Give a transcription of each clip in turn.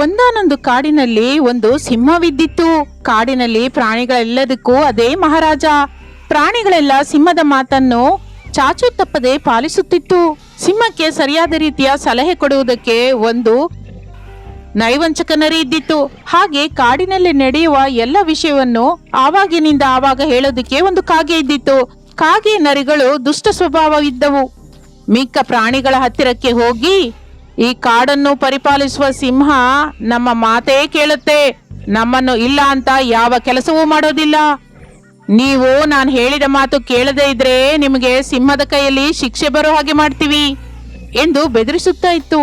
ಒಂದಾನೊಂದು ಕಾಡಿನಲ್ಲಿ ಒಂದು ಸಿಂಹವಿದ್ದಿತ್ತು. ಕಾಡಿನಲ್ಲಿ ಪ್ರಾಣಿಗಳೆಲ್ಲದಕ್ಕೂ ಅದೇ ಮಹಾರಾಜ. ಪ್ರಾಣಿಗಳೆಲ್ಲ ಸಿಂಹದ ಮಾತನ್ನು ಚಾಚು ತಪ್ಪದೆ ಪಾಲಿಸುತ್ತಿತ್ತು. ಸಿಂಹಕ್ಕೆ ಸರಿಯಾದ ರೀತಿಯ ಸಲಹೆ ಕೊಡುವುದಕ್ಕೆ ಒಂದು ನೈವಂಚಕನರಿ ಇದ್ದಿತ್ತು. ಹಾಗೆ ಕಾಡಿನಲ್ಲಿ ನಡೆಯುವ ಎಲ್ಲ ವಿಷಯವನ್ನು ಆವಾಗಿನಿಂದ ಆವಾಗ ಹೇಳೋದಕ್ಕೆ ಒಂದು ಕಾಗೆ ಇದ್ದಿತ್ತು. ಕಾಗೆ ನರಿಗಳು ದುಷ್ಟ ಸ್ವಭಾವವಿದ್ದವು ಮಿಕ್ಕ ಪ್ರಾಣಿಗಳ ಹತ್ತಿರಕ್ಕೆ ಹೋಗಿ ಈ ಕಾಡನ್ನು ಪರಿಪಾಲಿಸುವ ಸಿಂಹ ನಮ್ಮ ಮಾತೇ ಕೇಳುತ್ತೆ. ನಮ್ಮನ್ನು ಇಲ್ಲ ಅಂತ ಯಾವ ಕೆಲಸವೂ ಮಾಡೋದಿಲ್ಲ. ನೀವು ನಾನು ಹೇಳಿದ ಮಾತು ಕೇಳದೇ ಇದ್ರೆ ನಿಮಗೆ ಸಿಂಹದ ಕೈಯಲ್ಲಿ ಶಿಕ್ಷೆ ಬರೋ ಹಾಗೆ ಮಾಡ್ತೀವಿ ಎಂದು ಬೆದರಿಸುತ್ತಾ ಇತ್ತು.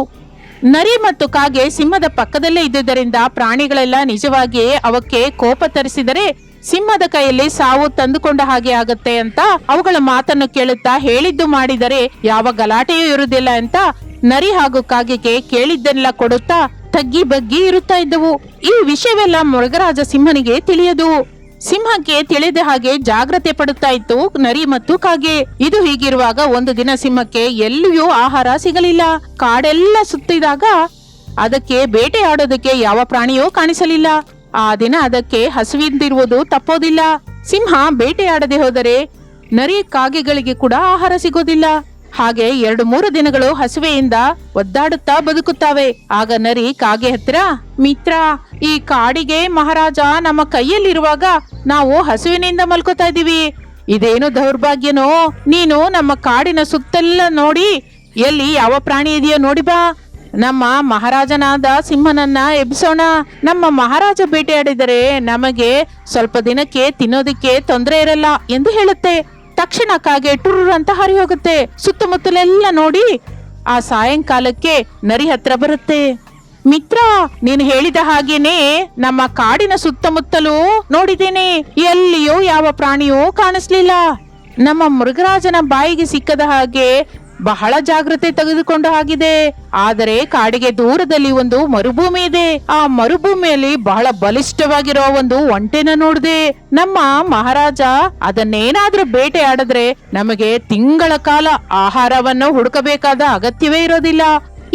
ನರಿ ಮತ್ತು ಕಾಗೆ ಸಿಂಹದ ಪಕ್ಕದಲ್ಲೇ ಇದ್ದುದರಿಂದ ಪ್ರಾಣಿಗಳೆಲ್ಲ ನಿಜವಾಗಿಯೇ ಅವಕ್ಕೆ ಕೋಪ ತರಿಸಿದರೆ ಸಿಂಹದ ಕೈಯಲ್ಲಿ ಸಾವು ತಂದುಕೊಂಡ ಹಾಗೆ ಆಗುತ್ತೆ ಅಂತ ಅವುಗಳ ಮಾತನ್ನು ಕೇಳುತ್ತಾ ಹೇಳಿದ್ದು ಮಾಡಿದರೆ ಯಾವ ಗಲಾಟೆಯೂ ಇರುವುದಿಲ್ಲ ಅಂತ ನರಿ ಹಾಗೂ ಕಾಗೆಗೆ ಕೇಳಿದ್ದೆಲ್ಲ ಕೊಡುತ್ತಾ ತಗ್ಗಿ ಬಗ್ಗಿ ಇರುತ್ತಾ ಇದ್ದವು. ಈ ವಿಷಯವೆಲ್ಲ ಮೃಗರಾಜ ಸಿಂಹನಿಗೆ ತಿಳಿಯದು. ಸಿಂಹಕ್ಕೆ ತಿಳಿದ ಹಾಗೆ ಜಾಗ್ರತೆ ಪಡುತ್ತಾ ಇತ್ತು ನರಿ ಮತ್ತು ಕಾಗೆ. ಇದು ಹೀಗಿರುವಾಗ ಒಂದು ದಿನ ಸಿಂಹಕ್ಕೆ ಎಲ್ಲಿಯೂ ಆಹಾರ ಸಿಗಲಿಲ್ಲ. ಕಾಡೆಲ್ಲ ಸುತ್ತಿದಾಗ ಅದಕ್ಕೆ ಬೇಟೆ ಆಡೋದಕ್ಕೆ ಯಾವ ಪ್ರಾಣಿಯೂ ಕಾಣಿಸಲಿಲ್ಲ. ಆ ದಿನ ಅದಕ್ಕೆ ಹಸುವಿಂದಿರುವುದು ತಪ್ಪೋದಿಲ್ಲ. ಸಿಂಹ ಬೇಟೆಯಾಡದೆ ಹೋದರೆ ನರಿ ಕಾಗೆಗಳಿಗೆ ಕೂಡ ಆಹಾರ ಸಿಗೋದಿಲ್ಲ. ಹಾಗೆ ಎರಡು ಮೂರು ದಿನಗಳು ಹಸುವೆಯಿಂದ ಒದ್ದಾಡುತ್ತಾ ಬದುಕುತ್ತವೆ. ಆಗ ನರಿ ಕಾಗೆ ಹತ್ತಿರ, ಮಿತ್ರ, ಈ ಕಾಡಿಗೆ ಮಹಾರಾಜ ನಮ್ಮ ಕೈಯಲ್ಲಿರುವಾಗ ನಾವು ಹಸುವಿನಿಂದ ಮಲ್ಕೋತಾ ಇದೀವಿ ಇದೇನು ದೌರ್ಭಾಗ್ಯನೋ? ನೀನು ನಮ್ಮ ಕಾಡಿನ ಸುತ್ತೆಲ್ಲ ನೋಡಿ, ಎಲ್ಲಿ ಯಾವ ಪ್ರಾಣಿ ಇದೆಯೋ ನೋಡಿ ಬಾ. ನಮ್ಮ ಮಹಾರಾಜನಾದ ಸಿಂಹನನ್ನ ಎಬ್ಸೋಣ ನಮ್ಮ ಮಹಾರಾಜ ಬೇಟೆಯಾಡಿದರೆ ನಮಗೆ ಸ್ವಲ್ಪ ದಿನಕ್ಕೆ ತಿನ್ನೋದಕ್ಕೆ ತೊಂದರೆ ಇರಲ್ಲ ಎಂದು ಹೇಳುತ್ತೆ. ತಕ್ಷಣ ಕಾಗೆ ಟುರ್ರ್ ಅಂತ ಹರಿ ಹೋಗುತ್ತೆ ಸುತ್ತಮುತ್ತಲೆಲ್ಲ ನೋಡಿ ಆ ಸಾಯಂಕಾಲಕ್ಕೆ ನರಿ ಹತ್ರ ಬರುತ್ತೆ. ಮಿತ್ರ, ನೀನು ಹೇಳಿದ ಹಾಗೇನೆ ನಮ್ಮ ಕಾಡಿನ ಸುತ್ತಮುತ್ತಲೂ ನೋಡಿದ್ದೇನೆ. ಎಲ್ಲಿಯೋ ಯಾವ ಪ್ರಾಣಿಯೋ ಕಾಣಿಸ್ಲಿಲ್ಲ. ನಮ್ಮ ಮೃಗರಾಜನ ಬಾಯಿಗೆ ಸಿಕ್ಕದ ಹಾಗೆ ಬಹಳ ಜಾಗ್ರತೆ ತೆಗೆದುಕೊಂಡ ಹಾಗಿದೆ ಆದರೆ ಕಾಡಿಗೆ ದೂರದಲ್ಲಿ ಒಂದು ಮರುಭೂಮಿ ಇದೆ. ಆ ಮರುಭೂಮಿಯಲ್ಲಿ ಬಹಳ ಬಲಿಷ್ಠವಾಗಿರೋ ಒಂದು ಒಂಟೆನ ನೋಡಿದೆ. ನಮ್ಮ ಮಹಾರಾಜ ಅದನ್ನೇನಾದ್ರೂ ಬೇಟೆ ಆಡಿದ್ರೆ ನಮಗೆ ತಿಂಗಳ ಕಾಲ ಆಹಾರವನ್ನು ಹುಡುಕಬೇಕಾದ ಅಗತ್ಯವೇ ಇರೋದಿಲ್ಲ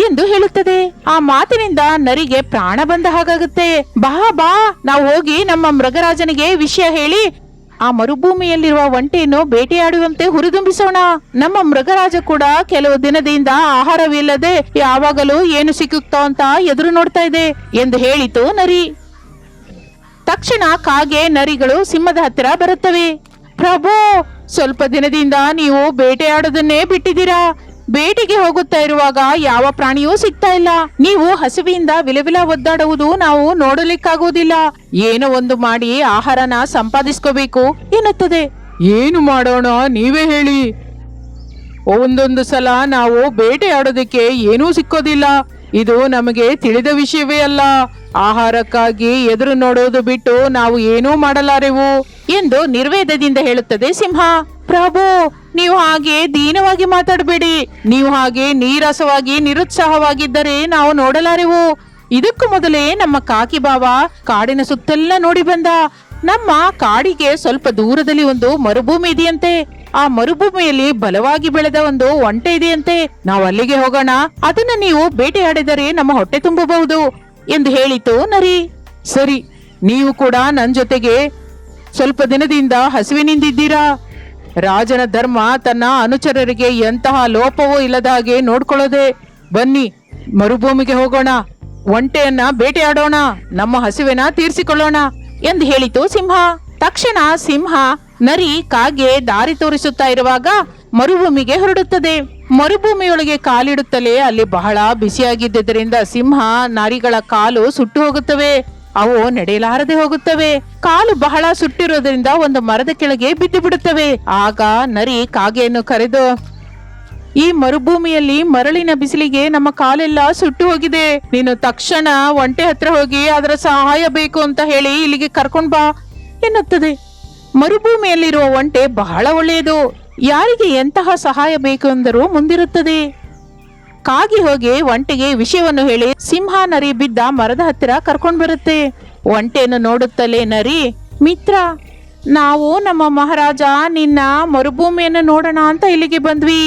ಎಂದು ಹೇಳುತ್ತದೆ. ಆ ಮಾತಿನಿಂದ ನರಿಗೆ ಪ್ರಾಣ ಬಂದ ಹಾಗಾಗುತ್ತೆ. ಬಾ ಬಾ, ನಾವು ಹೋಗಿ ನಮ್ಮ ಮೃಗರಾಜನಿಗೆ ವಿಷಯ ಹೇಳಿ ಆ ಮರುಭೂಮಿಯಲ್ಲಿರುವ ಒಂಟೆಯನ್ನು ಬೇಟೆಯಾಡುವಂತೆ ಹುರಿದುಂಬಿಸೋಣ. ನಮ್ಮ ಮೃಗರಾಜ ಕೂಡ ಕೆಲವು ದಿನದಿಂದ ಆಹಾರವಿಲ್ಲದೆ ಯಾವಾಗಲೂ ಏನು ಸಿಕ್ಕುತ್ತೋ ಅಂತ ಎದುರು ನೋಡ್ತಾ ಇದೆ ಎಂದು ಹೇಳಿತು ನರಿ. ತಕ್ಷಣ ಕಾಗೆ ನರಿಗಳು ಸಿಂಹದ ಹತ್ತಿರ ಬರುತ್ತವೆ. ಪ್ರಭು, ಸ್ವಲ್ಪ ದಿನದಿಂದ ನೀವು ಬೇಟೆಯಾಡೋದನ್ನೇ ಬಿಟ್ಟಿದ್ದೀರಾ? ಬೇಟೆಗೆ ಹೋಗುತ್ತಾ ಇರುವಾಗ ಯಾವ ಪ್ರಾಣಿಯೂ ಸಿಗ್ತಾ ಇಲ್ಲ. ನೀವು ಹಸಿವಿಯಿಂದ ವಿಲವಿಲ ಒದ್ದಾಡುವುದು ನಾವು ನೋಡಲಿಕ್ಕಾಗುವುದಿಲ್ಲ. ಏನೋ ಒಂದು ಮಾಡಿ ಆಹಾರನ ಸಂಪಾದಿಸ್ಕೋಬೇಕು ಎನ್ನುತ್ತದೆ. ಏನು ಮಾಡೋಣ ನೀವೇ ಹೇಳಿ. ಒಂದೊಂದು ಸಲ ನಾವು ಬೇಟೆಯಾಡೋದಕ್ಕೆ ಏನೂ ಸಿಕ್ಕೋದಿಲ್ಲ. ಇದು ನಮಗೆ ತಿಳಿದ ವಿಷಯವೇ ಅಲ್ಲ. ಆಹಾರಕ್ಕಾಗಿ ಎದುರು ನೋಡೋದು ಬಿಟ್ಟು ನಾವು ಏನೂ ಮಾಡಲಾರೆವು? ಎಂದು ನಿರ್ವೇದದಿಂದ ಹೇಳುತ್ತದೆ ಸಿಂಹ. ಪ್ರಭು, ನೀವು ಹಾಗೆ ದೀನವಾಗಿ ಮಾತಾಡಬೇಡಿ. ನೀವು ಹಾಗೆ ನೀರಸವಾಗಿ, ನಿರುತ್ಸಾಹವಾಗಿದ್ದರೆ ನಾವು ನೋಡಲಾರೆವು. ಇದಕ್ಕೂ ಮೊದಲೇ ನಮ್ಮ ಕಾಕಿ ಬಾವ ಕಾಡಿನ ಸುತ್ತೆಲ್ಲ ನೋಡಿ ಬಂದ. ನಮ್ಮ ಕಾಡಿಗೆ ಸ್ವಲ್ಪ ದೂರದಲ್ಲಿ ಒಂದು ಮರುಭೂಮಿ ಇದೆಯಂತೆ. ಆ ಮರುಭೂಮಿಯಲ್ಲಿ ಬಲವಾಗಿ ಬೆಳೆದ ಒಂದು ಒಂಟೆ ಇದೆಯಂತೆ. ನಾವು ಅಲ್ಲಿಗೆ ಹೋಗೋಣ. ಅದನ್ನ ನೀವು ಬೇಟೆಯಾಡಿದರೆ ನಮ್ಮ ಹೊಟ್ಟೆ ತುಂಬಬಹುದು ಎಂದು ಹೇಳಿತು ನರಿ. ಸರಿ, ನೀವು ಕೂಡ ನನ್ನ ಜೊತೆಗೆ ಸ್ವಲ್ಪ ದಿನದಿಂದ ಹಸಿವಿನಿಂದಿದ್ದೀರಾ ರಾಜನ ಧರ್ಮ ತನ್ನ ಅನುಚರರಿಗೆ ಎಂತಹ ಲೋಪವೂ ಇಲ್ಲದ ಹಾಗೆ ನೋಡ್ಕೊಳ್ಳೋದೆ ಬನ್ನಿ, ಮರುಭೂಮಿಗೆ ಹೋಗೋಣ, ಒಂಟೆಯನ್ನ ಬೇಟೆಯಾಡೋಣ, ನಮ್ಮ ಹಸಿವೆನ ತೀರಿಸಿಕೊಳ್ಳೋಣ ಎಂದು ಹೇಳಿತು ಸಿಂಹ. ತಕ್ಷಣ ಸಿಂಹ ನರಿ ಕಾಗೆ ದಾರಿ ತೋರಿಸುತ್ತಾ ಇರುವಾಗ ಮರುಭೂಮಿಗೆ ಹೊರಡುತ್ತದೆ. ಮರುಭೂಮಿಯೊಳಗೆ ಕಾಲಿಡುತ್ತಲೇ ಅಲ್ಲಿ ಬಹಳ ಬಿಸಿಯಾಗಿದ್ದರಿಂದ ಸಿಂಹ ನರಿಗಳ ಕಾಲು ಸುಟ್ಟು ಹೋಗುತ್ತವೆ. ಅವು ನಡೆಯಲಾರದೆ ಹೋಗುತ್ತವೆ. ಕಾಲು ಬಹಳ ಸುಟ್ಟಿರೋದ್ರಿಂದ ಒಂದು ಮರದ ಕೆಳಗೆ ಬಿದ್ದು ಬಿಡುತ್ತವೆ. ಆಗ ನರಿ ಕಾಗೆಯನ್ನು ಕರೆದು, ಈ ಮರುಭೂಮಿಯಲ್ಲಿ ಮರಳಿನ ಬಿಸಿಲಿಗೆ ನಮ್ಮ ಕಾಲೆಲ್ಲ ಸುಟ್ಟು ಹೋಗಿದೆ. ನೀನು ತಕ್ಷಣ ಒಂಟೆ ಹತ್ರ ಹೋಗಿ ಅದರ ಸಹಾಯ ಬೇಕು ಅಂತ ಹೇಳಿ ಇಲ್ಲಿಗೆ ಕರ್ಕೊಂಡ್ ಬಾ, ಎನ್ನುತ್ತದೆ. ಮರುಭೂಮಿಯಲ್ಲಿರುವ ಒಂಟೆ ಬಹಳ ಒಳ್ಳೆಯದು. ಯಾರಿಗೆ ಎಂತಹ ಸಹಾಯ ಬೇಕು ಎಂದರೂ ಮುಂದಿರುತ್ತದೆ. ಕಾಗಿ ಹೋಗಿ ಒಂಟೆಗೆ ವಿಷಯವನ್ನು ಹೇಳಿ ಸಿಂಹ ನರಿ ಬಿದ್ದ ಮರದ ಹತ್ತಿರ ಕರ್ಕೊಂಡ್ ಬರುತ್ತೆ. ಒಂಟೆಯನ್ನು ನೋಡುತ್ತಲೇ ನರಿ, ಮಿತ್ರ, ನಾವು ನಮ್ಮ ಮಹಾರಾಜ, ನಿನ್ನ ಮರುಭೂಮಿಯನ್ನು ನೋಡೋಣ ಅಂತ ಇಲ್ಲಿಗೆ ಬಂದ್ವಿ.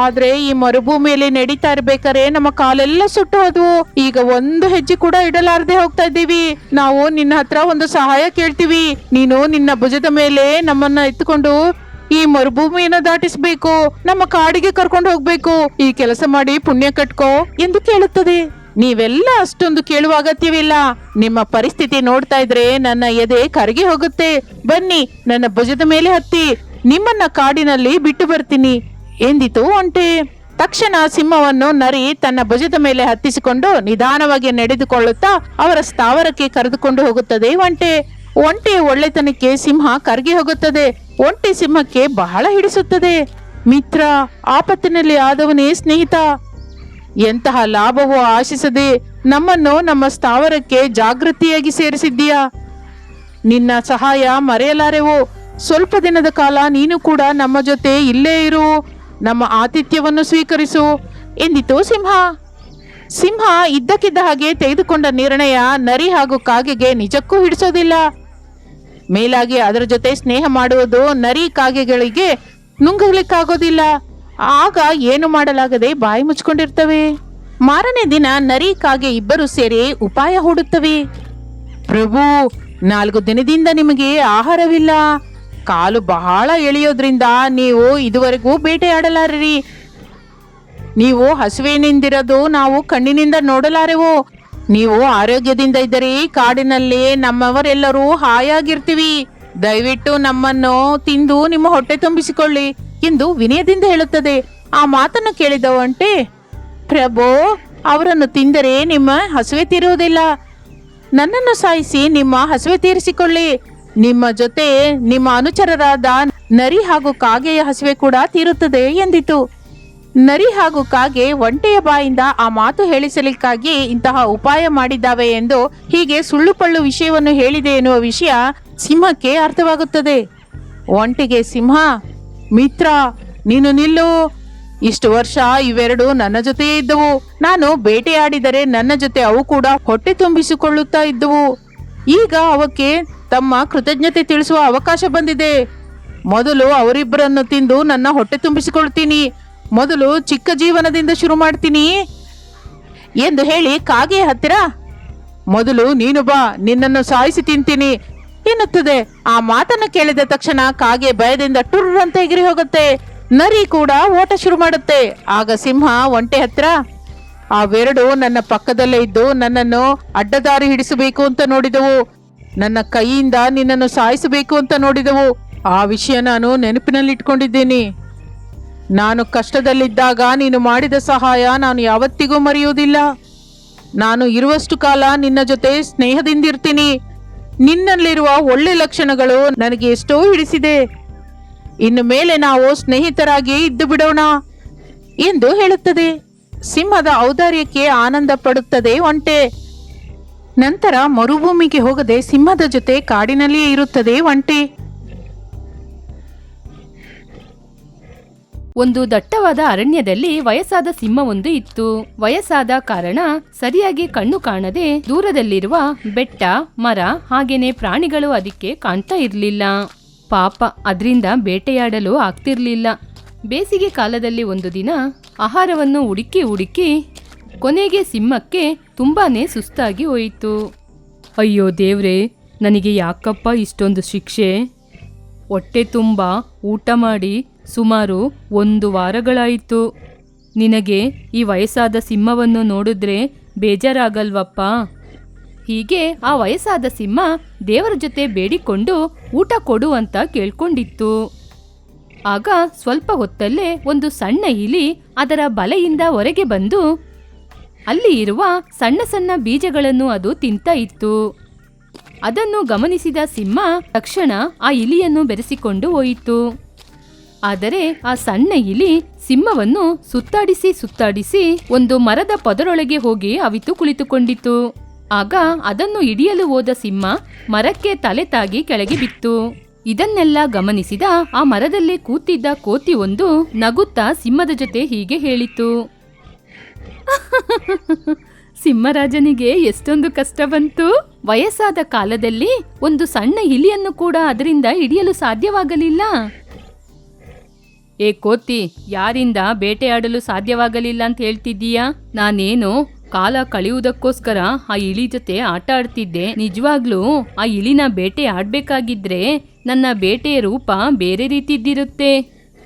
ಆದ್ರೆ ಈ ಮರುಭೂಮಿಯಲ್ಲಿ ನಡೀತಾ ಇರ್ಬೇಕಾರೆ ನಮ್ಮ ಕಾಲೆಲ್ಲ ಸುಟ್ಟು ಹೋದ್ವು. ಈಗ ಒಂದು ಹೆಜ್ಜೆ ಕೂಡ ಇಡಲಾರದೆ ಹೋಗ್ತಾ ಇದ್ದೀವಿ. ನಾವು ನಿನ್ನ ಹತ್ರ ಒಂದು ಸಹಾಯ ಕೇಳ್ತೀವಿ. ನೀನು ನಿನ್ನ ಭುಜದ ಮೇಲೆ ನಮ್ಮನ್ನ ಎತ್ಕೊಂಡು ಈ ಮರುಭೂಮಿಯನ್ನ ದಾಟಿಸ್ಬೇಕು, ನಮ್ಮ ಕಾಡಿಗೆ ಕರ್ಕೊಂಡು ಹೋಗ್ಬೇಕು. ಈ ಕೆಲಸ ಮಾಡಿ ಪುಣ್ಯ ಕಟ್ಕೋ ಎಂದು ಕೇಳುತ್ತದೆ. ನೀವೆಲ್ಲ ಅಷ್ಟೊಂದು ಕೇಳುವ ಅಗತ್ಯವಿಲ್ಲ. ನಿಮ್ಮ ಪರಿಸ್ಥಿತಿ ನೋಡ್ತಾ ಇದ್ರೆ ನನ್ನ ಎದೆ ಕರಗಿ ಹೋಗುತ್ತೆ. ಬನ್ನಿ, ನನ್ನ ಭುಜದ ಮೇಲೆ ಹತ್ತಿ, ನಿಮ್ಮನ್ನ ಕಾಡಿನಲ್ಲಿ ಬಿಟ್ಟು ಬರ್ತೀನಿ ಎಂದಿತು ಒಂಟೆ. ತಕ್ಷಣ ಸಿಂಹವನ್ನು ನರಿ ತನ್ನ ಭುಜದ ಮೇಲೆ ಹತ್ತಿಸಿಕೊಂಡು ನಿಧಾನವಾಗಿ ನಡೆದುಕೊಳ್ಳುತ್ತಾ ಅವರ ಸ್ಥಾವರಕ್ಕೆ ಕರೆದುಕೊಂಡು ಹೋಗುತ್ತದೆ ಒಂಟೆ. ಒಂಟೆಯ ಒಳ್ಳೆತನಕ್ಕೆ ಸಿಂಹ ಕರಗಿ ಹೋಗುತ್ತದೆ. ಒಂಟಿ ಸಿಂಹಕ್ಕೆ ಬಹಳ ಹಿಡಿಸುತ್ತದೆ. ಮಿತ್ರ, ಆಪತ್ತಿನಲ್ಲಿ ಆದವನೇ ಸ್ನೇಹಿತ. ಎಂತಹ ಲಾಭವೂ ಆಶಿಸದೆ ನಮ್ಮನ್ನು ನಮ್ಮ ಸ್ಥಾವರಕ್ಕೆ ಜಾಗೃತಿಯಾಗಿ ಸೇರಿಸಿದ್ದೀಯಾ? ನಿನ್ನ ಸಹಾಯ ಮರೆಯಲಾರೆವು? ಸ್ವಲ್ಪ ದಿನದ ಕಾಲ ನೀನು ಕೂಡ ನಮ್ಮ ಜೊತೆ ಇಲ್ಲೇ ಇರು. ನಮ್ಮ ಆತಿಥ್ಯವನ್ನು ಸ್ವೀಕರಿಸು. ಎಂದಿತು ಸಿಂಹ? ಸಿಂಹ ಇದ್ದಕ್ಕಿದ್ದ ಹಾಗೆ ತೆಗೆದುಕೊಂಡ ನಿರ್ಣಯ ನರಿ ಹಾಗೂ ಕಾಗೆಗೆ ನಿಜಕ್ಕೂ ಹಿಡಿಸೋದಿಲ್ಲ. ಮೇಲಾಗಿ ಅದರ ಜೊತೆ ಸ್ನೇಹ ಮಾಡುವುದು ನರಿ ಕಾಗೆಗಳಿಗೆ ನುಂಗಲಿಕ್ಕಾಗೋದಿಲ್ಲ ಆಗ ಏನು ಮಾಡಲಾಗದೆ ಬಾಯಿ ಮುಚ್ಚಿಕೊಂಡಿರ್ತವೆ. ಮಾರನೇ ದಿನ ನರಿ ಕಾಗೆ ಇಬ್ಬರು ಸೇರಿ ಉಪಾಯ ಹೂಡುತ್ತವೆ. ಪ್ರಭು, ನಾಲ್ಕು ದಿನದಿಂದ ನಿಮಗೆ ಆಹಾರವಿಲ್ಲ. ಕಾಲು ಬಹಳ ಎಳೆಯೋದ್ರಿಂದ ನೀವು ಇದುವರೆಗೂ ಬೇಟೆಯಾಡಲಾರಿರಿ ನೀವು ಹಸುವಿನಿಂದಿರೋದು ನಾವು ಕಣ್ಣಿನಿಂದ ನೋಡಲಾರೆವು. ನೀವು ಆರೋಗ್ಯದಿಂದ ಇದ್ದರೆ ಕಾಡಿನಲ್ಲಿ ನಮ್ಮವರೆಲ್ಲರೂ ಹಾಯಾಗಿರ್ತೀವಿ. ದಯವಿಟ್ಟು ನಮ್ಮನ್ನು ತಿಂದು ನಿಮ್ಮ ಹೊಟ್ಟೆ ತುಂಬಿಸಿಕೊಳ್ಳಿ ಎಂದು ವಿನಯದಿಂದ ಹೇಳುತ್ತದೆ. ಆ ಮಾತನ್ನು ಕೇಳಿದ ಒಂಟೆ ಪ್ರಭು, ಅವರನ್ನು ತಿಂದರೆ ನಿಮ್ಮ ಹಸುವೆ ತೀರುವುದಿಲ್ಲ. ನನ್ನನ್ನು ಸಾಯಿಸಿ ನಿಮ್ಮ ಹಸುವೆ ತೀರಿಸಿಕೊಳ್ಳಿ. ನಿಮ್ಮ ಜೊತೆ ನಿಮ್ಮ ಅನುಚರರಾದ ನರಿ ಹಾಗೂ ಕಾಗೆಯ ಹಸುವೆ ಕೂಡ ತೀರುತ್ತದೆ ಎಂದಿತು. ನರಿ ಹಾಗೂ ಕಾಗೆ ಒಂಟೆಯ ಬಾಯಿಂದ ಆ ಮಾತು ಹೇಳಿಸಲಿಕ್ಕಾಗಿ ಇಂತಹ ಉಪಾಯ ಮಾಡಿದ್ದಾವೆ ಎಂದು ಹೀಗೆ ಸುಳ್ಳು ಪಳ್ಳು ವಿಷಯವನ್ನು ಹೇಳಿದೆ ಎನ್ನುವ ವಿಷಯ ಸಿಂಹಕ್ಕೆ ಅರ್ಥವಾಗುತ್ತದೆ. ಒಂಟೆಗೆ ಸಿಂಹ, ಮಿತ್ರ, ನೀನು ನಿಲ್ಲು. ಇಷ್ಟು ವರ್ಷ ಇವೆರಡು ನನ್ನ ಜೊತೆಯೇ ಇದ್ದವು. ನಾನು ಬೇಟೆಯಾಡಿದರೆ ನನ್ನ ಜೊತೆ ಅವು ಕೂಡ ಹೊಟ್ಟೆ ತುಂಬಿಸಿಕೊಳ್ಳುತ್ತಾ ಇದ್ದವು. ಈಗ ಅವಕ್ಕೆ ತಮ್ಮ ಕೃತಜ್ಞತೆ ತಿಳಿಸುವ ಅವಕಾಶ ಬಂದಿದೆ. ಮೊದಲು ಅವರಿಬ್ಬರನ್ನು ತಿಂದು ನನ್ನ ಹೊಟ್ಟೆ ತುಂಬಿಸಿಕೊಳ್ತೀನಿ. ಮೊದಲು ಚಿಕ್ಕ ಜೀವನದಿಂದ ಶುರು ಮಾಡ್ತೀನಿ. ಎಂದು ಹೇಳಿ ಕಾಗೆ ಹತ್ತಿರ, ಮೊದಲು ನೀನು ಬಾ, ನಿನ್ನನ್ನು ಸಾಯಿಸಿ ತಿಂತೀನಿ, ಎನ್ನುತ್ತದೆ. ಆ ಮಾತನ್ನು ಕೇಳಿದ ತಕ್ಷಣ ಕಾಗೆ ಭಯದಿಂದ ಟುರ್ ಅಂತ ಎಗಿರಿ ಹೋಗುತ್ತೆ. ನರಿ ಕೂಡ ಓಟ ಶುರು ಮಾಡುತ್ತೆ. ಆಗ ಸಿಂಹ ಒಂಟೆ ಹತ್ರ ಅವೆರಡು ನನ್ನ ಪಕ್ಕದಲ್ಲೇ ಇದ್ದು ನನ್ನನ್ನು ಅಡ್ಡದಾರಿ ಹಿಡಿಸಬೇಕು ಅಂತ ನೋಡಿದವು. ನನ್ನ ಕೈಯಿಂದ ನಿನ್ನನ್ನು ಸಾಯಿಸಬೇಕು ಅಂತ ನೋಡಿದವು. ಆ ವಿಷಯ ನಾನು ನೆನಪಿನಲ್ಲಿ ಇಟ್ಕೊಂಡಿದ್ದೀನಿ ನಾನು ಕಷ್ಟದಲ್ಲಿದ್ದಾಗ ನೀನು ಮಾಡಿದ ಸಹಾಯ ನಾನು ಯಾವತ್ತಿಗೂ ಮರೆಯುವುದಿಲ್ಲ. ನಾನು ಇರುವಷ್ಟು ಕಾಲ ನಿನ್ನ ಜೊತೆ ಸ್ನೇಹದಿಂದಿರ್ತೀನಿ. ನಿನ್ನಲ್ಲಿರುವ ಒಳ್ಳೆ ಲಕ್ಷಣಗಳು ನನಗೆ ಎಷ್ಟೋ ಹಿಡಿಸಿದೆ. ಇನ್ನು ಮೇಲೆ ನಾವು ಸ್ನೇಹಿತರಾಗಿ ಇದ್ದು ಬಿಡೋಣ ಎಂದು ಹೇಳುತ್ತದೆ. ಸಿಂಹದ ಔದಾರ್ಯಕ್ಕೆ ಆನಂದ ಪಡುತ್ತದೆ ಒಂಟೆ. ನಂತರ ಮರುಭೂಮಿಗೆ ಹೋಗದೆ ಸಿಂಹದ ಜೊತೆ ಕಾಡಿನಲ್ಲಿಯೇ ಇರುತ್ತದೆ ಒಂಟೆ. ಒಂದು ದಟ್ಟವಾದ ಅರಣ್ಯದಲ್ಲಿ ವಯಸ್ಸಾದ ಸಿಂಹವೊಂದು ಇತ್ತು. ವಯಸ್ಸಾದ ಕಾರಣ ಸರಿಯಾಗಿ ಕಣ್ಣು ಕಾಣದೆ ದೂರದಲ್ಲಿರುವ ಬೆಟ್ಟ, ಮರ ಹಾಗೇನೆ ಪ್ರಾಣಿಗಳು ಅದಕ್ಕೆ ಕಾಣ್ತಾ ಇರಲಿಲ್ಲ. ಪಾಪ, ಅದರಿಂದ ಬೇಟೆಯಾಡಲು ಆಗ್ತಿರ್ಲಿಲ್ಲ. ಬೇಸಿಗೆ ಕಾಲದಲ್ಲಿ ಒಂದು ದಿನ ಆಹಾರವನ್ನು ಹುಡುಕಿ ಹುಡುಕಿ ಕೊನೆಗೆ ಸಿಂಹಕ್ಕೆ ತುಂಬಾನೇ ಸುಸ್ತಾಗಿ ಹೋಯಿತು. ಅಯ್ಯೋ ದೇವ್ರೆ, ನನಗೆ ಯಾಕಪ್ಪ ಇಷ್ಟೊಂದು ಶಿಕ್ಷೆ? ಹೊಟ್ಟೆ ತುಂಬ ಊಟ ಮಾಡಿ ಸುಮಾರು ಒಂದು ವಾರಗಳಾಯಿತು. ನಿನಗೆ ಈ ವಯಸ್ಸಾದ ಸಿಂಹವನ್ನು ನೋಡಿದ್ರೆ ಬೇಜಾರಾಗಲ್ವಪ್ಪ? ಹೀಗೆ ಆ ವಯಸ್ಸಾದ ಸಿಂಹ ದೇವರ ಜೊತೆ ಬೇಡಿಕೊಂಡು ಊಟ ಕೊಡು ಅಂತ ಕೇಳ್ಕೊಂಡಿತ್ತು. ಆಗ ಸ್ವಲ್ಪ ಹೊತ್ತಲ್ಲೇ ಒಂದು ಸಣ್ಣ ಇಲಿ ಅದರ ಬಲೆಯಿಂದ ಹೊರಗೆ ಬಂದು ಅಲ್ಲಿ ಇರುವ ಸಣ್ಣ ಸಣ್ಣ ಬೀಜಗಳನ್ನು ಅದು ತಿಂತಾ ಇತ್ತು. ಅದನ್ನು ಗಮನಿಸಿದ ಸಿಂಹ ತಕ್ಷಣ ಆ ಇಲಿಯನ್ನು ಬೆರೆಸಿಕೊಂಡು ಹೋಯಿತು. ಆದರೆ ಆ ಸಣ್ಣ ಇಲಿ ಸಿಂಹವನ್ನು ಸುತ್ತಾಡಿಸಿ ಸುತ್ತಾಡಿಸಿ ಒಂದು ಮರದ ಪದರೊಳಗೆ ಹೋಗಿ ಅವಿತು ಕುಳಿತುಕೊಂಡಿತು ಆಗ ಅದನ್ನು ಹಿಡಿಯಲು ಹೋದ ಸಿಂಹ ಮರಕ್ಕೆ ತಲೆ ತಾಗಿ ಕೆಳಗೆ ಬಿತ್ತು. ಇದನ್ನೆಲ್ಲ ಗಮನಿಸಿದ ಆ ಮರದಲ್ಲಿ ಕೂತಿದ್ದ ಕೋತಿ ಒಂದು ನಗುತ್ತಾ ಸಿಂಹದ ಜೊತೆ ಹೀಗೆ ಹೇಳಿತು. ಸಿಂಹರಾಜನಿಗೆ ಎಷ್ಟೊಂದು ಕಷ್ಟ ಬಂತು ವಯಸ್ಸಾದ ಕಾಲದಲ್ಲಿ ಒಂದು ಸಣ್ಣ ಇಲಿಯನ್ನು ಕೂಡ ಅದರಿಂದ ಹಿಡಿಯಲು ಸಾಧ್ಯವಾಗಲಿಲ್ಲ. ಏ ಕೋತಿ, ಯಾರಿಂದ ಬೇಟೆಯಾಡಲು ಸಾಧ್ಯವಾಗಲಿಲ್ಲ ಅಂತ ಹೇಳ್ತಿದ್ದೀಯಾ? ನಾನೇನು ಕಾಲ ಕಳೆಯುವುದಕ್ಕೋಸ್ಕರ ಆ ಇಲಿ ಜೊತೆ ಆಟ ಆಡ್ತಿದ್ದೆ. ನಿಜವಾಗ್ಲೂ ಆ ಇಲಿನ ಬೇಟೆ ಆಡ್ಬೇಕಾಗಿದ್ರೆ ನನ್ನ ಬೇಟೆಯ ರೂಪ ಬೇರೆ ರೀತಿದ್ದಿರುತ್ತೆ.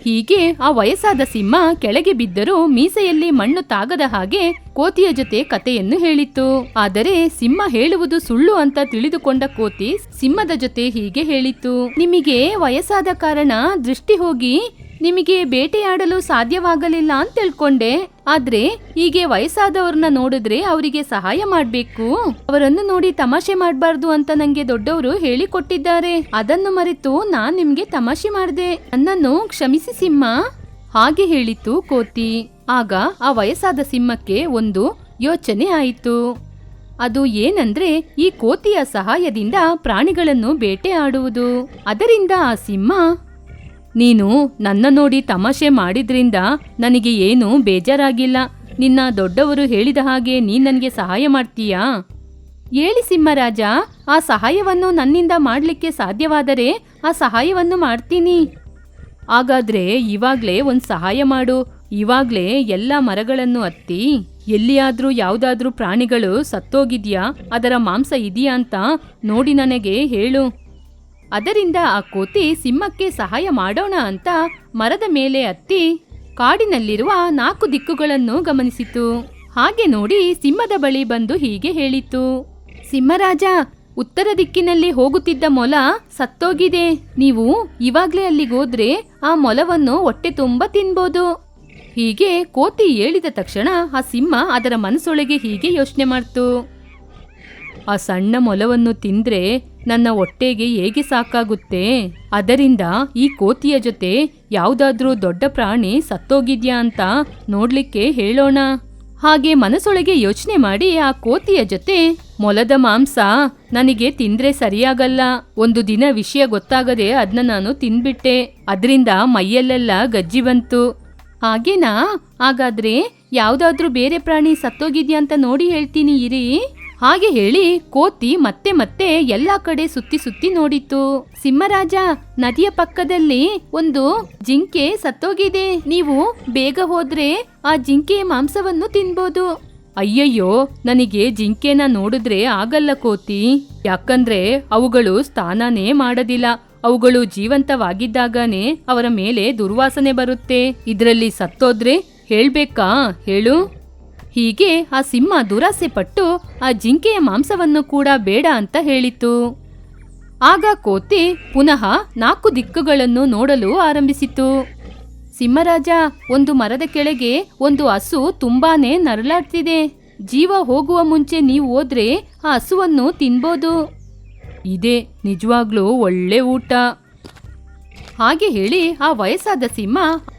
ಹೀಗೆ ಆ ವಯಸ್ಸಾದ ಸಿಂಹ ಕೆಳಗೆ ಬಿದ್ದರೂ ಮೀಸೆಯಲ್ಲಿ ಮಣ್ಣು ತಾಗದ ಹಾಗೆ ಕೋತಿಯ ಜೊತೆ ಕತೆಯನ್ನು ಹೇಳಿತ್ತು. ಆದರೆ ಸಿಂಹ ಹೇಳುವುದು ಸುಳ್ಳು ಅಂತ ತಿಳಿದುಕೊಂಡ ಕೋತಿ ಸಿಂಹದ ಜೊತೆ ಹೀಗೆ ಹೇಳಿತ್ತು. ನಿಮಗೆ ವಯಸ್ಸಾದ ಕಾರಣ ದೃಷ್ಟಿ ಹೋಗಿ ನಿಮಗೆ ಬೇಟೆಯಾಡಲು ಸಾಧ್ಯವಾಗಲಿಲ್ಲ ಅಂತ ತಿಳ್ಕೊಂಡೆ. ಆದ್ರೆ ಹೀಗೆ ವಯಸ್ಸಾದವ್ರನ್ನ ನೋಡಿದ್ರೆ ಅವರಿಗೆ ಸಹಾಯ ಮಾಡ್ಬೇಕು. ಅವರನ್ನು ನೋಡಿ ತಮಾಷೆ ಮಾಡಬಾರ್ದು ಅಂತ ನಂಗೆ ದೊಡ್ಡವರು ಹೇಳಿಕೊಟ್ಟಿದ್ದಾರೆ. ಅದನ್ನು ಮರೆತು ನಾನ್ ನಿಮ್ಗೆ ತಮಾಷೆ ಮಾಡಿದೆ. ನನ್ನನ್ನು ಕ್ಷಮಿಸಿ ಸಿಂಹ. ಹಾಗೆ ಹೇಳಿತು ಕೋತಿ. ಆಗ ಆ ವಯಸ್ಸಾದ ಸಿಂಹಕ್ಕೆ ಒಂದು ಯೋಚನೆ ಆಯಿತು. ಅದು ಏನಂದ್ರೆ ಈ ಕೋತಿಯ ಸಹಾಯದಿಂದ ಪ್ರಾಣಿಗಳನ್ನು ಬೇಟೆ ಆಡುವುದು ಅದರಿಂದ ಆ ಸಿಂಹ ನೀನು ನನ್ನ ನೋಡಿ ತಮಾಷೆ ಮಾಡಿದ್ರಿಂದ ನನಗೆ ಏನೂ ಬೇಜಾರಾಗಿಲ್ಲ. ನಿನ್ನ ದೊಡ್ಡವರು ಹೇಳಿದ ಹಾಗೆ ನೀನು ನನಗೆ ಸಹಾಯ ಮಾಡ್ತೀಯಾ? ಹೇಳಿ ಸಿಂಹರಾಜ, ಆ ಸಹಾಯವನ್ನು ನನ್ನಿಂದ ಮಾಡಲಿಕ್ಕೆ ಸಾಧ್ಯವಾದರೆ ಆ ಸಹಾಯವನ್ನು ಮಾಡ್ತೀನಿ. ಹಾಗಾದ್ರೆ ಇವಾಗ್ಲೇ ಒಂದು ಸಹಾಯ ಮಾಡು. ಇವಾಗ್ಲೇ ಎಲ್ಲ ಮರಗಳನ್ನು ಹತ್ತಿ ಎಲ್ಲಿಯಾದರೂ ಯಾವುದಾದ್ರೂ ಪ್ರಾಣಿಗಳು ಸತ್ತೋಗಿದ್ಯಾ? ಅದರ ಮಾಂಸ ಇದೆಯಾ ಅಂತ ನೋಡಿ ನನಗೆ ಹೇಳು. ಅದರಿಂದ ಆ ಕೋತಿ ಸಿಂಹಕ್ಕೆ ಸಹಾಯ ಮಾಡೋಣ ಅಂತ ಮರದ ಮೇಲೆ ಹತ್ತಿ ಕಾಡಿನಲ್ಲಿರುವ ನಾಲ್ಕು ದಿಕ್ಕುಗಳನ್ನು ಗಮನಿಸಿತು. ಹಾಗೆ ನೋಡಿ ಸಿಂಹದ ಬಳಿ ಬಂದು ಹೀಗೆ ಹೇಳಿತು. ಸಿಂಹರಾಜ, ಉತ್ತರ ದಿಕ್ಕಿನಲ್ಲಿ ಹೋಗುತ್ತಿದ್ದ ಮೊಲ ಸತ್ತೋಗಿದೆ. ನೀವು ಇವಾಗ್ಲೇ ಅಲ್ಲಿಗೋದ್ರೆ ಆ ಮೊಲವನ್ನು ಹೊಟ್ಟೆ ತುಂಬ ತಿನ್ಬೋದು. ಹೀಗೆ ಕೋತಿ ಹೇಳಿದ ತಕ್ಷಣ ಆ ಸಿಂಹ ಅದರ ಮನಸ್ಸೊಳಗೆ ಹೀಗೆ ಯೋಚನೆ ಮಾಡ್ತು. ಆ ಸಣ್ಣ ಮೊಲವನ್ನು ತಿಂದ್ರೆ ನನ್ನ ಹೊಟ್ಟೆಗೆ ಹೇಗೆ ಸಾಕಾಗುತ್ತೆ? ಅದರಿಂದ ಈ ಕೋತಿಯ ಜೊತೆ ಯಾವುದಾದ್ರೂ ದೊಡ್ಡ ಪ್ರಾಣಿ ಸತ್ತೋಗಿದ್ಯಾ ಅಂತ ನೋಡ್ಲಿಕ್ಕೆ ಹೇಳೋಣ. ಹಾಗೆ ಮನಸ್ಸೊಳಗೆ ಯೋಚನೆ ಮಾಡಿ ಆ ಕೋತಿಯ ಜೊತೆ ಮೊಲದ ಮಾಂಸ ನನಗೆ ತಿಂದ್ರೆ ಸರಿಯಾಗಲ್ಲ. ಒಂದು ದಿನ ವಿಷಯ ಗೊತ್ತಾಗದೆ ಅದನ್ನ ನಾನು ತಿನ್ಬಿಟ್ಟೆ. ಅದರಿಂದ ಮೈಯಲ್ಲೆಲ್ಲ ಗಜ್ಜಿ ಬಂತು. ಹಾಗೇನಾ? ಹಾಗಾದ್ರೆ ಯಾವ್ದಾದ್ರೂ ಬೇರೆ ಪ್ರಾಣಿ ಸತ್ತೋಗಿದ್ಯಾ ಅಂತ ನೋಡಿ ಹೇಳ್ತೀನಿ ಇರಿ. ಹಾಗೆ ಹೇಳಿ ಕೋತಿ ಮತ್ತೆ ಮತ್ತೆ ಎಲ್ಲಾ ಕಡೆ ಸುತ್ತಿ ಸುತ್ತಿ ನೋಡಿತು. ಸಿಂಹರಾಜ ನದಿಯ ಪಕ್ಕದಲ್ಲಿ ಒಂದು ಜಿಂಕೆ ಸತ್ತೋಗಿದೆ. ನೀವು ಬೇಗ ಹೋದ್ರೆ ಆ ಜಿಂಕೆಯ ಮಾಂಸವನ್ನು ತಿನ್ಬೋದು. ಅಯ್ಯಯ್ಯೋ, ನನಗೆ ಜಿಂಕೆನ ನೋಡಿದ್ರೆ ಆಗಲ್ಲ ಕೋತಿ. ಯಾಕಂದ್ರೆ ಅವುಗಳು ಸ್ಥಾನನೇ ಮಾಡೋದಿಲ್ಲ. ಅವುಗಳು ಜೀವಂತವಾಗಿದ್ದಾಗನೇ ಅವರ ಮೇಲೆ ದುರ್ವಾಸನೆ ಬರುತ್ತೆ. ಇದರಲ್ಲಿ ಸತ್ತೋದ್ರೆ ಹೇಳ್ಬೇಕಾ? ಹೇಳು. ಹೀಗೆ ಆ ಸಿಂಹ ದುರಾಸೆ ಪಟ್ಟು ಆ ಜಿಂಕೆಯ ಮಾಂಸವನ್ನು ಕೂಡ ಬೇಡ ಅಂತ ಹೇಳಿತು. ಆಗ ಕೋತಿ ಪುನಃ ನಾಲ್ಕು ದಿಕ್ಕುಗಳನ್ನು ನೋಡಲು ಆರಂಭಿಸಿತು. ಸಿಂಹರಾಜ, ಒಂದು ಮರದ ಕೆಳಗೆ ಒಂದು ಹಸು ತುಂಬಾನೇ ನರಳಾಡ್ತಿದೆ. ಜೀವ ಹೋಗುವ ಮುಂಚೆ ನೀವು ಹೋದ್ರೆ ಆ ಹಸುವನ್ನು ತಿನ್ಬೋದು. ಇದೇ ನಿಜವಾಗ್ಲೂ ಒಳ್ಳೆ ಊಟ. ಹಾಗೆ ಹೇಳಿ ಆ ವಯಸ್ಸಾದ ಸಿಂಹ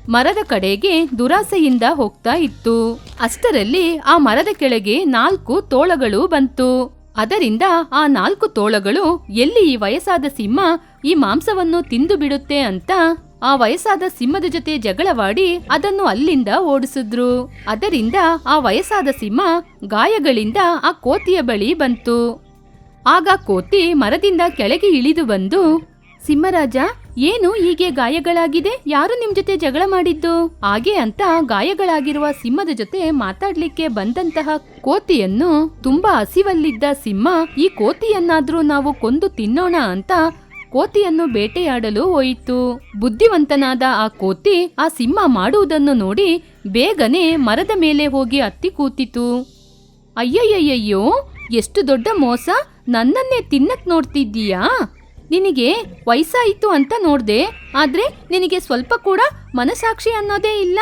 ಮರದ ಕಡೆಗೆ ದುರಾಸೆಯಿಂದ ಹೋಗ್ತಾ ಇತ್ತು. ಅಷ್ಟರಲ್ಲಿ ಆ ಮರದ ಕೆಳಗೆ ನಾಲ್ಕು ತೋಳಗಳು ಬಂತು. ಅದರಿಂದ ಆ ನಾಲ್ಕು ತೋಳಗಳು ಎಲ್ಲಿ ಈ ವಯಸ್ಸಾದ ಸಿಂಹ ಈ ಮಾಂಸವನ್ನು ತಿಂದು ಬಿಡುತ್ತೆ ಅಂತ ಆ ವಯಸ್ಸಾದ ಸಿಂಹದ ಜೊತೆ ಜಗಳವಾಡಿ ಅದನ್ನು ಅಲ್ಲಿಂದ ಓಡಿಸಿದ್ರು. ಅದರಿಂದ ಆ ವಯಸ್ಸಾದ ಸಿಂಹ ಗಾಯಗಳಿಂದ ಆ ಕೋತಿಯ ಬಳಿ ಬಂತು. ಆಗ ಕೋತಿ ಮರದಿಂದ ಕೆಳಗೆ ಇಳಿದು ಬಂದು ಸಿಂಹರಾಜ ಏನು ಹೀಗೆ ಗಾಯಗಳಾಗಿದೆ? ಯಾರು ನಿಮ್ ಜೊತೆ ಜಗಳ ಮಾಡಿದ್ದು? ಹಾಗೆ ಅಂತ ಗಾಯಗಳಾಗಿರುವ ಸಿಂಹದ ಜೊತೆ ಮಾತಾಡ್ಲಿಕ್ಕೆ ಬಂದಂತಹ ಕೋತಿಯನ್ನು ತುಂಬಾ ಹಸಿವಲ್ಲಿದ್ದ ಸಿಂಹ, ಈ ಕೋತಿಯನ್ನಾದ್ರೂ ನಾವು ಕೊಂದು ತಿನ್ನೋಣ ಅಂತ ಕೋತಿಯನ್ನು ಬೇಟೆಯಾಡಲು ಹೋಯಿತು. ಬುದ್ಧಿವಂತನಾದ ಆ ಕೋತಿ ಆ ಸಿಂಹ ಮಾಡುವುದನ್ನು ನೋಡಿ ಬೇಗನೆ ಮರದ ಮೇಲೆ ಹೋಗಿ ಹತ್ತಿ ಕೂತಿತು. ಅಯ್ಯಯ್ಯಯ್ಯೋ, ಎಷ್ಟು ದೊಡ್ಡ ಮೋಸ? ನನ್ನನ್ನೇ ತಿನ್ನಕ್ ನೋಡ್ತಿದ್ದೀಯಾ? ನಿನಗೆ ವಯಸ್ಸಾಯಿತು ಅಂತ ನೋಡ್ದೆ, ಆದ್ರೆ ನಿನಗೆ ಸ್ವಲ್ಪ ಕೂಡ ಮನಸಾಕ್ಷಿ ಅನ್ನೋದೇ ಇಲ್ಲ?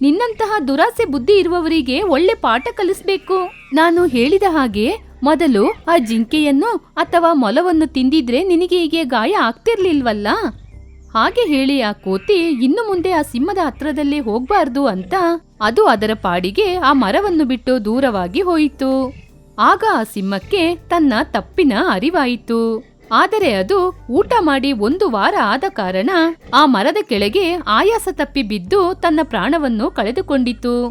ನಿನ್ನಂತಹ ದುರಾಸೆ ಬುದ್ಧಿ ಇರುವವರಿಗೆ ಒಳ್ಳೆ ಪಾಠ ಕಲಿಸ್ಬೇಕು. ನಾನು ಹೇಳಿದ ಹಾಗೆ ಮೊದಲು ಆ ಜಿಂಕೆಯನ್ನು ಅಥವಾ ಮೊಲವನ್ನು ತಿಂದಿದ್ರೆ ನಿನಗೆ ಹೀಗೆ ಗಾಯ ಆಗ್ತಿರ್ಲಿಲ್ವಲ್ಲ? ಹಾಗೆ ಹೇಳಿ ಆ ಕೋತಿ ಇನ್ನು ಮುಂದೆ ಆ ಸಿಂಹದ ಹತ್ರದಲ್ಲಿ ಹೋಗ್ಬಾರ್ದು ಅಂತ ಅದು ಅದರ ಪಾಡಿಗೆ ಆ ಮರವನ್ನು ಬಿಟ್ಟು ದೂರವಾಗಿ ಹೋಯಿತು. ಆಗ ಆ ಸಿಂಹಕ್ಕೆ ತನ್ನ ತಪ್ಪಿನ ಅರಿವಾಯಿತು. ಆದರೆ ಅದು ಊಟ ಮಾಡಿ ಒಂದು ವಾರ ಆದ ಕಾರಣ ಆ ಮರದ ಕೆಳಗೆ ಆಯಾಸ ತಪ್ಪಿ ಬಿದ್ದು ತನ್ನ ಪ್ರಾಣವನ್ನು ಕಳೆದುಕೊಂಡಿತು.